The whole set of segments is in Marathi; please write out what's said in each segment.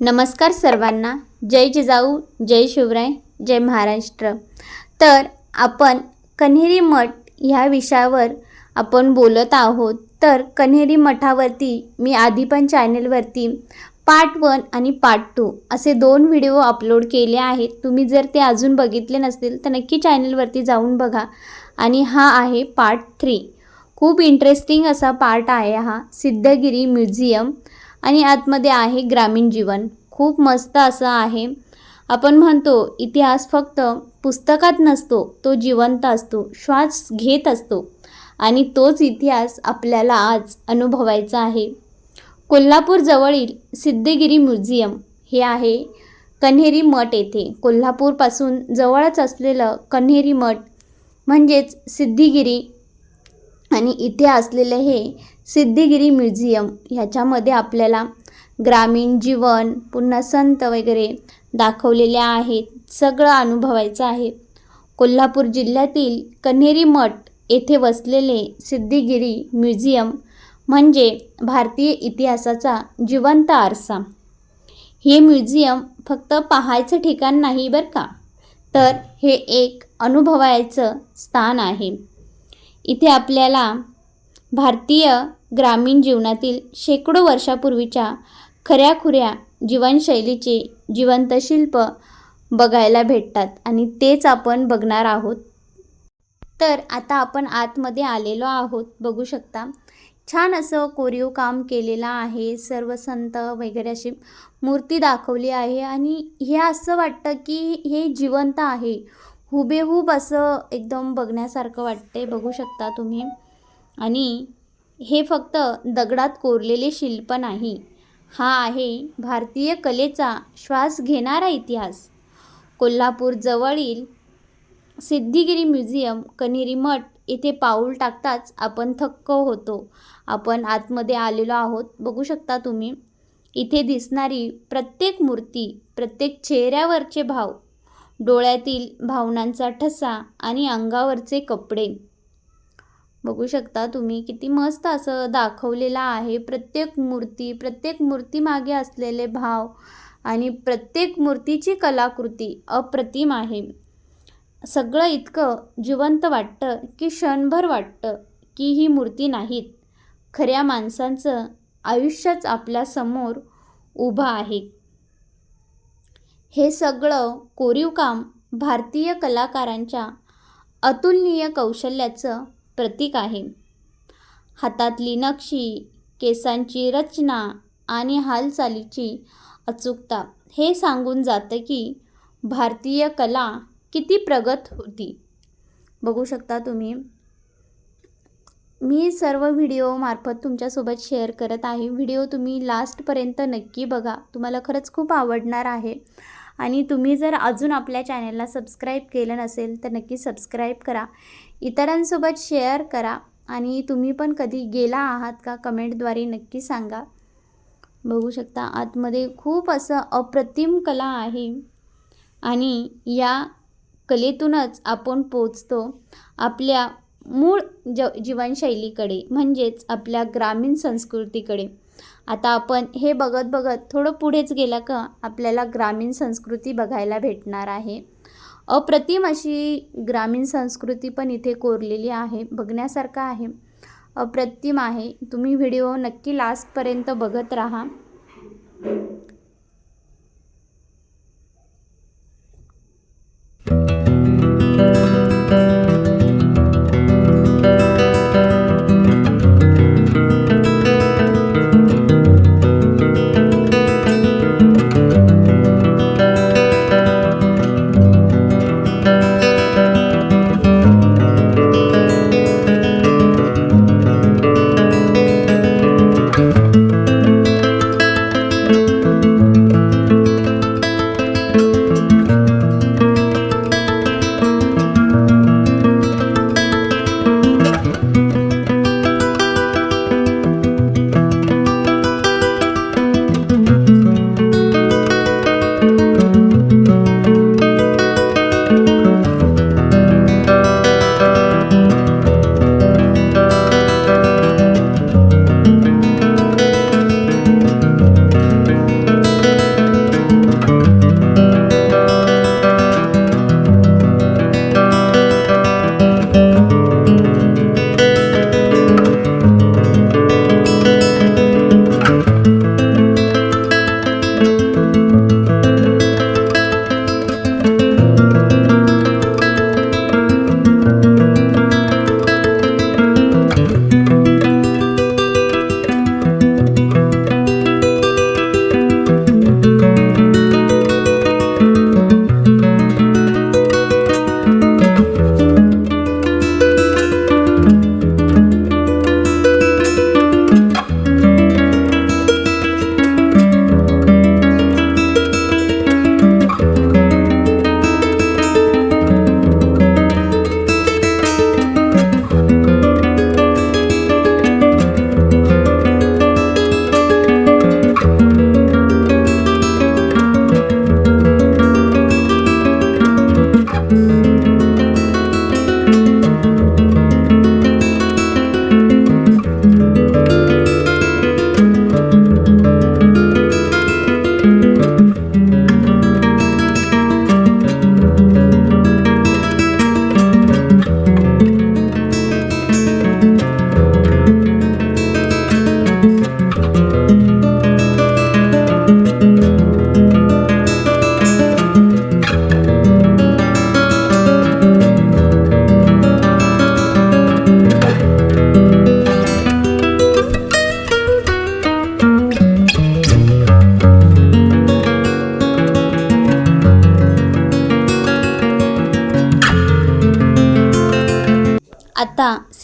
नमस्कार सर्वांना. जय जिजाऊ जय शिवराय जय महाराष्ट्र. तर आपण कन्हेरी मठ ह्या विषयावर आपण बोलत आहोत. तर कन्हेरी मठावरती मी आधी पण चॅनलवरती पार्ट वन आणि पार्ट टू असे दोन व्हिडिओ अपलोड केले आहेत. तुम्ही जर ते अजून बघितले नसतील तर नक्की चॅनलवरती जाऊन बघा. आणि हा आहे पार्ट थ्री. खूप इंटरेस्टिंग असा पार्ट आहे हा. सिद्धगिरी म्युझियम आणि आतमध्ये आहे ग्रामीण जीवन. खूप मस्त असं आहे. आपण म्हणतो इतिहास फक्त पुस्तकात नसतो तो जिवंत असतो श्वास घेत असतो. आणि तोच इतिहास आपल्याला आज अनुभवायचा आहे. कोल्हापूरजवळील सिद्धगिरी म्युझियम हे आहे कन्हेरी मठ येथे. कोल्हापूरपासून जवळच असलेलं कन्हेरी मठ म्हणजेच सिद्धिगिरी आणि इथे असलेले हे सिद्धिगिरी म्युझियम ह्याच्यामध्ये आपल्याला ग्रामीण जीवन पुन्हा संत वगैरे दाखवलेले आहेत. सगळं अनुभवायचं आहे. कोल्हापूर जिल्ह्यातील कन्हेरी मठ येथे वसलेले सिद्धिगिरी म्युझियम म्हणजे भारतीय इतिहासाचा जिवंत आरसा. हे म्युझियम फक्त पाहायचं ठिकाण नाही बरं का? तर हे एक अनुभवायचं स्थान आहे. इथे आपल्याला भारतीय ग्रामीण जीवनातील शेकडो वर्षापूर्वीच्या खऱ्याखुऱ्या जीवनशैलीचे जिवंत शिल्प बघायला भेटतात आणि तेच आपण बघणार आहोत. तर आता आपण आतमध्ये आलेलो आहोत. बघू शकता छान असं कोरीव काम केलेलं आहे. सर्व संत वगैरे अशी मूर्ती दाखवली आहे आणि हे असं वाटतं की हे जिवंत आहे. हुबेहूब असं एकदम बघण्यासारखं वाटते बघू शकता तुम्ही. आणि हे फक्त दगडात कोरलेले शिल्प नाही हा आहे भारतीय कलेचा श्वास घेणारा इतिहास. कोल्हापूरजवळील सिद्धिगिरी म्युझियम कन्हेरी मठ येथे पाऊल टाकताच आपण थक्क होतो. आपण आतमध्ये आलेलो आहोत बघू शकता तुम्ही. इथे दिसणारी प्रत्येक मूर्ती प्रत्येक चेहऱ्यावरचे भाव डोळ्यातील भावनांचा ठसा आणि अंगावरचे कपडे. बघू शकता तुम्ही किती मस्त असं दाखवलेलं आहे. प्रत्येक मूर्ती प्रत्येक मूर्तीमागे असलेले भाव आणि प्रत्येक मूर्तीची कलाकृती अप्रतिम आहे. सगळं इतकं जिवंत वाटतं की क्षणभर वाटतं की ही मूर्ती नाहीत. खऱ्या माणसांचं आयुष्यच आपल्यासमोर उभं आहे. हे सगळं कोरीव काम भारतीय कलाकारांच्या अतुलनीय कौशल्याचं प्रतीक आहे. हातातली नक्षी केसांची रचना आणि हालचालीची अचूकता हे सांगून जातं की भारतीय कला किती प्रगत होती. बघू शकता तुम्ही. मी सर्व व्हिडिओमार्फत तुमच्यासोबत शेअर करत आहे. व्हिडिओ तुम्ही लास्टपर्यंत नक्की बघा. तुम्हाला खरंच खूप आवडणार आहे. आणि तुम्ही जर अजून आपल्या चॅनलला सबस्क्राईब केलं नसेल तर नक्की सबस्क्राईब करा. इतरांसोबत शेअर करा आणि तुम्ही पण कधी गेला आहात का कमेंटद्वारे नक्की सांगा. बघू शकता आतमध्ये खूप असं अप्रतिम कला आहे आणि या कलेतूनच आपण पोचतो आपल्या मूळ ज जीवनशैलीकडे म्हणजेच आपल्या ग्रामीण संस्कृतीकडे. आता आपण हे बघत बघत थोडं पुढेच गेलं का आपल्याला ग्रामीण संस्कृती बघायला भेटणार आहे. अप्रतिम अशी ग्रामीण संस्कृती पण इथे कोरलेली आहे बघण्यासारखं आहे. अप्रतिम आहे. तुम्ही व्हिडिओ नक्की लास्टपर्यंत बघत राहा.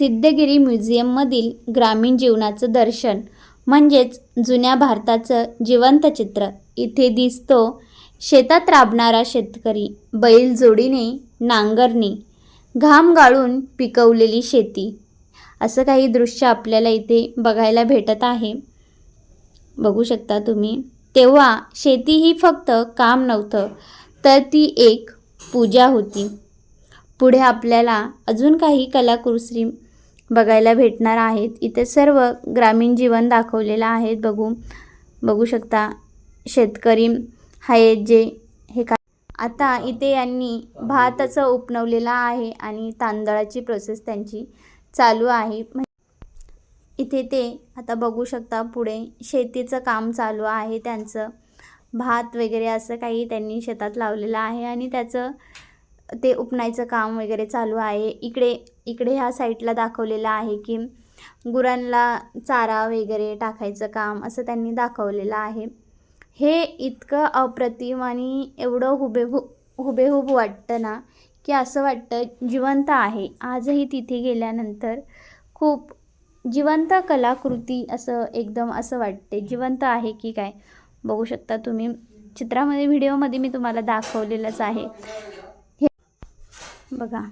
सिद्धगिरी म्युझियममधील ग्रामीण जीवनाचं दर्शन म्हणजेच जुन्या भारताचं जिवंत चित्र. इथे दिसतो शेतात राबणारा शेतकरी बैलजोडीने नांगरणी घाम गाळून पिकवलेली शेती. असं काही दृश्य आपल्याला इथे बघायला भेटत आहे. बघू शकता तुम्ही. तेव्हा शेती ही फक्त काम नव्हतं तर ती एक पूजा होती. पुढे आपल्याला अजून काही कलाकुसरी बघायला भेटणार आहेत. इथे सर्व ग्रामीण जीवन दाखवलेलं आहे. बघू बघू शकता शेतकरी आहेत जे हे का आता इथे यांनी भाताचं उपनवलेलं आहे आणि तांदळाची प्रोसेस त्यांची चालू आहे. इथे ते आता बघू शकता पुढे शेतीचं काम चालू आहे. त्यांचं भात वगैरे असं काही त्यांनी शेतात लावलेलं आहे आणि त्याचं ते उपनायचं काम वगैरे चालू आहे. इकडे इकडे ह्या साईडला दाखवलेलं आहे की गुरांना चारा वगैरे टाकायचं काम असं त्यांनी दाखवलेलं आहे. हे इतकं अप्रतिम आणि एवढं हुबेहूब हुबेहूब वाटतं ना की असं वाटतं जिवंत आहे. आजही तिथे गेल्यानंतर खूप जिवंत कलाकृती असं एकदम असं वाटते. जिवंत आहे की काय? बघू शकता तुम्ही. चित्रामध्ये व्हिडिओमध्ये मी तुम्हाला दाखवलेलंच आहे. बघा.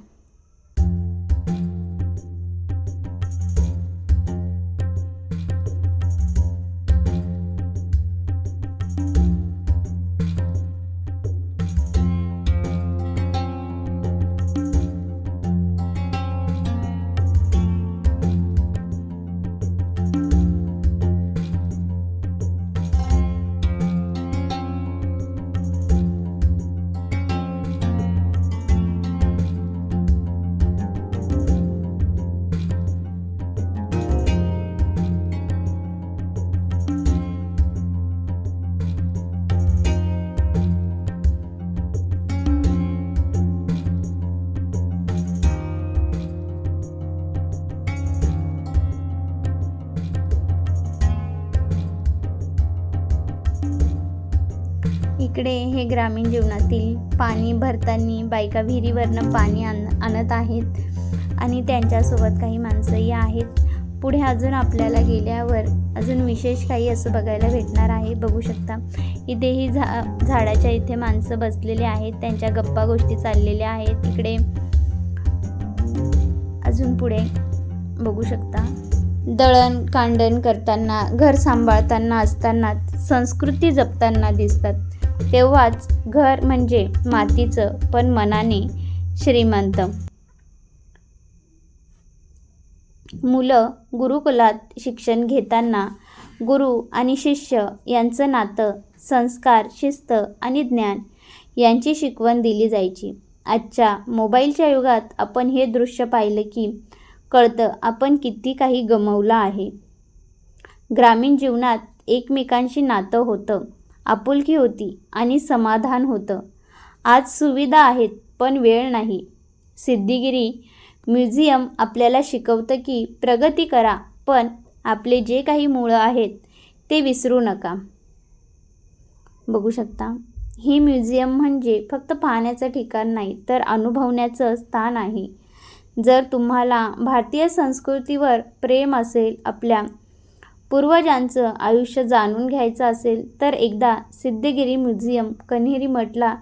इकडे हे ग्रामीण जीवनातील पाणी भरताना बायका विहिरीवरनं पाणी आण आणत आहेत आणि त्यांच्यासोबत काही माणसंही आहेत. पुढे अजून आपल्याला गेल्यावर अजून विशेष काही असं बघायला भेटणार आहे. बघू शकता. इथेही झा झाडाच्या इथे माणसं बसलेले आहेत. त्यांच्या गप्पा गोष्टी चाललेल्या आहेत. इकडे अजून पुढे बघू शकता. दळण कांडण करताना घर सांभाळताना असताना संस्कृती जपताना दिसतात. तेव्हाच घर म्हणजे मातीचं पण मनाने श्रीमंत. मुलं गुरुकुलात शिक्षण घेताना गुरु आणि शिष्य यांचं नातं संस्कार शिस्त आणि ज्ञान यांची शिकवण दिली जायची. आजच्या मोबाईलच्या युगात आपण हे दृश्य पाहिलं की कळतं आपण किती काही गमवलं आहे. ग्रामीण जीवनात एकमेकांशी नातं होतं. आपुलकी होती आणि समाधान होतं. आज सुविधा आहेत पण वेळ नाही. सिद्धिगिरी म्युझियम आपल्याला शिकवतं की प्रगती करा पण आपले जे काही मुळं आहेत ते विसरू नका. बघू शकता. हे म्युझियम म्हणजे फक्त पाहण्याचं ठिकाण नाही तर अनुभवण्याचं स्थान आहे. जर तुम्हाला भारतीय संस्कृतीवर प्रेम असेल आपल्या पूर्वजांचं आयुष्य जाणून घ्यायचं असेल तर एकदा सिद्धगिरी म्युझियम कन्हेरी मठला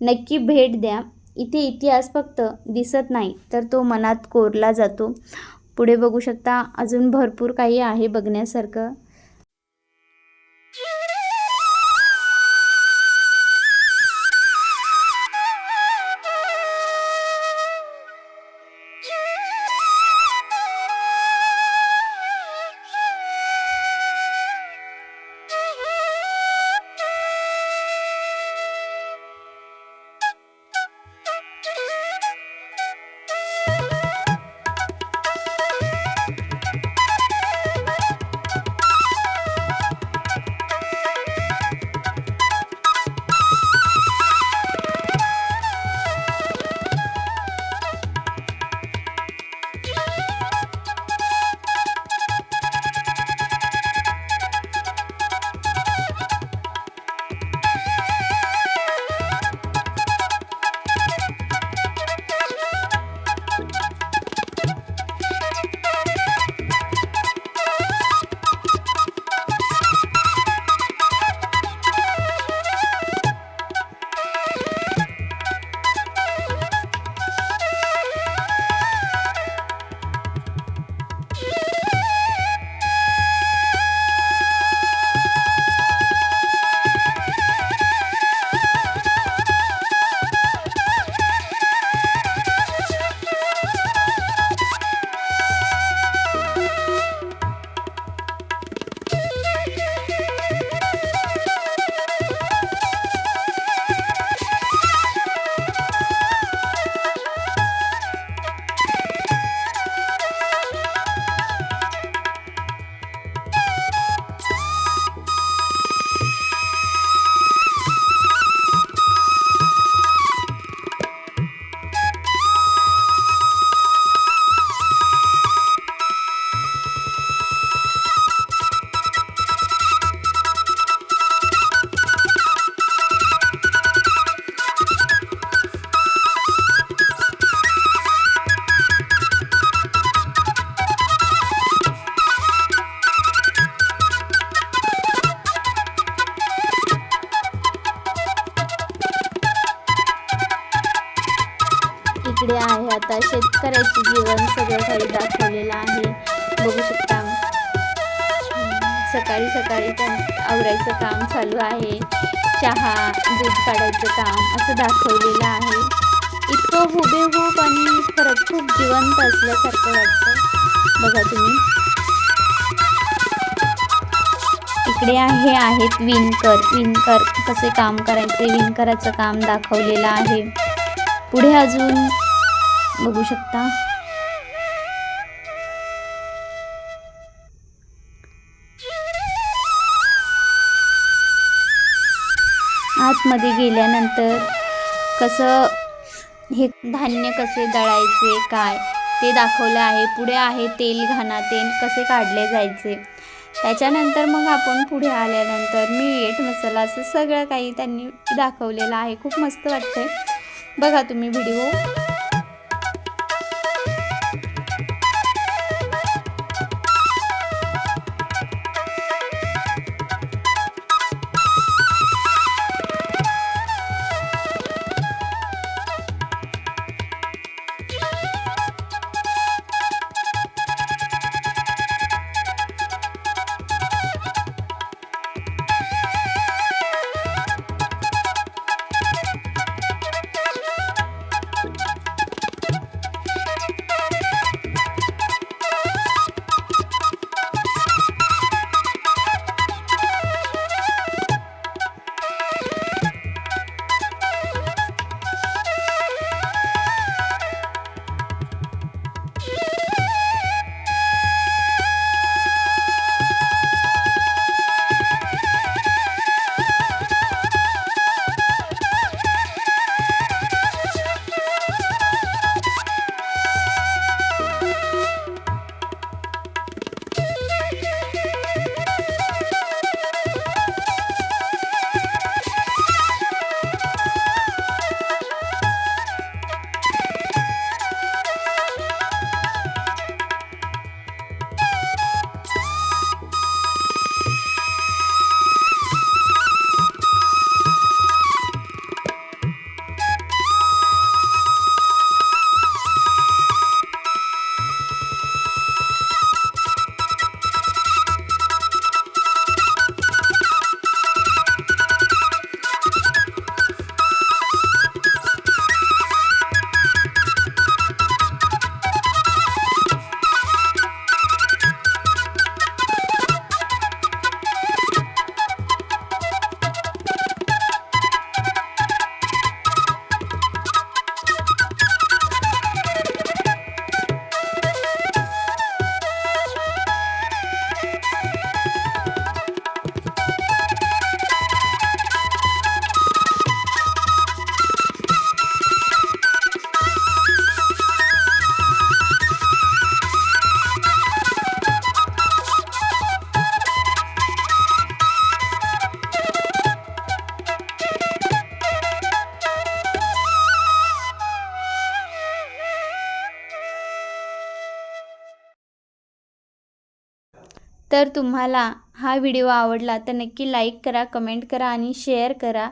नक्की भेट द्या. इथे इतिहास फक्त दिसत नाही तर तो मनात कोरला जातो. पुढे बघू शकता अजून भरपूर काही आहे बघण्यासारखं. सकाळी त्या आवरायचं काम चालू आहे. चहा दूध काढायचं काम असं दाखवलेलं आहे. इतकं हुबेहूब आणि खरंच खूप जिवंत असल्यासारखं वाटतं. बघा तुम्ही. इकडे आहे आहेत विणकर. विणकर कसे काम करायचे? विणकराचं काम दाखवलेलं आहे. पुढे अजून बघू शकता. आतमध्ये गेल्यानंतर कसं हे धान्य कसे दळायचे काय ते दाखवलं आहे. पुढे आहे तेल घाणा तेल कसे काढले जायचे. त्याच्यानंतर मग आपण पुढे आल्यानंतर मीठ मसाला असं सगळं काही त्यांनी दाखवलेलं आहे. खूप मस्त वाटतंय. बघा तुम्ही व्हिडिओ. तर तुम्हाला हा व्हिडिओ आवडला तर नक्की लाईक करा कमेंट करा आणि शेअर करा.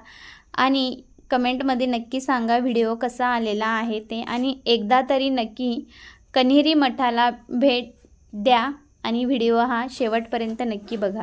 आणि कमेंटमध्ये नक्की सांगा व्हिडिओ कसा आलेला आहे ते. आणि एकदा तरी नक्की कन्हेरी मठाला भेट द्या आणि व्हिडिओ हा शेवटपर्यंत नक्की बघा.